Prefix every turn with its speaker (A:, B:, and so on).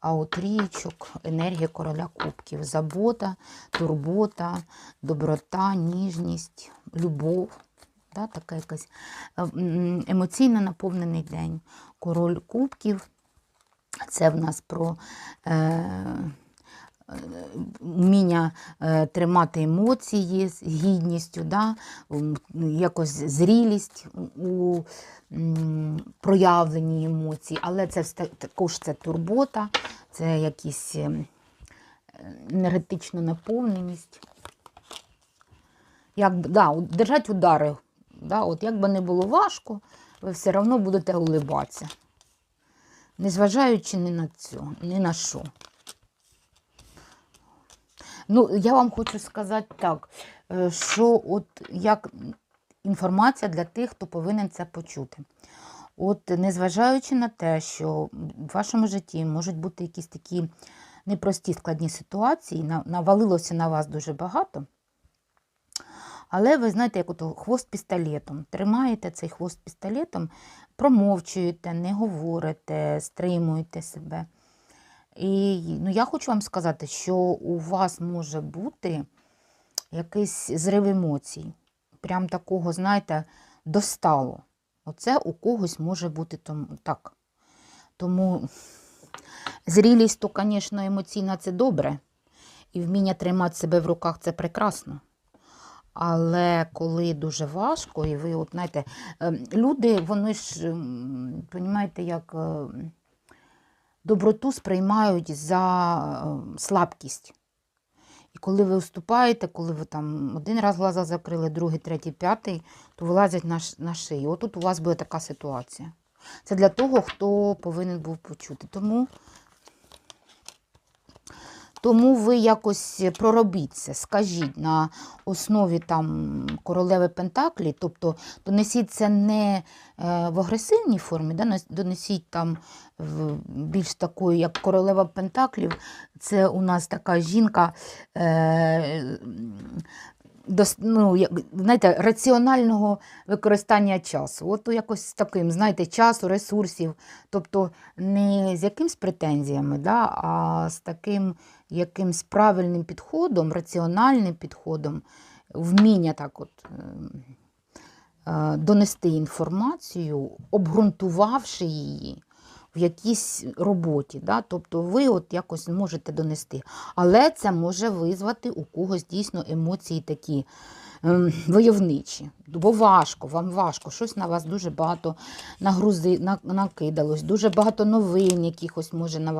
A: А от трієчок, енергія короля кубків, забота, турбота, доброта, ніжність, любов. Да, така якась е, емоційно наповнений день. Король кубків це в нас про е, вміння е, тримати емоції з гідністю, да? якось зрілість у проявленні емоцій, але це також це турбота, це якісь е, енергетична наповненість. Як, да, держать удари. Да, от як би не було важко, ви все одно будете улибатися. Незважаючи ні на цю, ні на що. Ну, я вам хочу сказати так, е, що от як інформація для тих, хто повинен це почути. От, незважаючи на те, що в вашому житті можуть бути якісь такі непрості складні ситуації, навалилося на вас дуже багато. Але ви знаєте, як ото хвост пістолетом. Тримаєте цей хвост пістолетом, промовчуєте, не говорите, стримуєте себе. І ну, я хочу вам сказати, що у вас може бути якийсь зрив емоцій. Прям такого, знаєте, достало. Оце у когось може бути так. Тому зрілість, то, звісно, емоційна це добре. І вміння тримати себе в руках це прекрасно. Але коли дуже важко, і ви, от знаєте, ем, люди, вони ж, ем, понімаєте, як ем, доброту сприймають за ем, слабкість. І коли ви уступаєте, коли ви там один раз глаза закрили, другий, третій, п'ятий, то вилазять на, на шию. Отут у вас буде така ситуація. Це для того, хто повинен був почути. Тому тому ви якось проробіться, скажіть на основі там королеви Пентаклі, тобто донесіть це не е, в агресивній формі, да, донесіть там в більш такої, як королева Пентаклів. Це у нас така жінка. Е, ну, знаєте, раціонального використання часу. От якось з таким, знаєте, часу, ресурсів. Тобто не з якимсь претензіями, да, а з таким якимсь правильним підходом, раціональним підходом, вміння так от. ем, е, Донести інформацію, обґрунтувавши її в якійсь роботі. Да? Тобто ви от якось можете донести. Але це може визвати у когось дійсно емоції такі ем, войовничі. Бо важко, вам важко, щось на вас дуже багато нагрузи, накидалось, дуже багато новин якихось може на вас.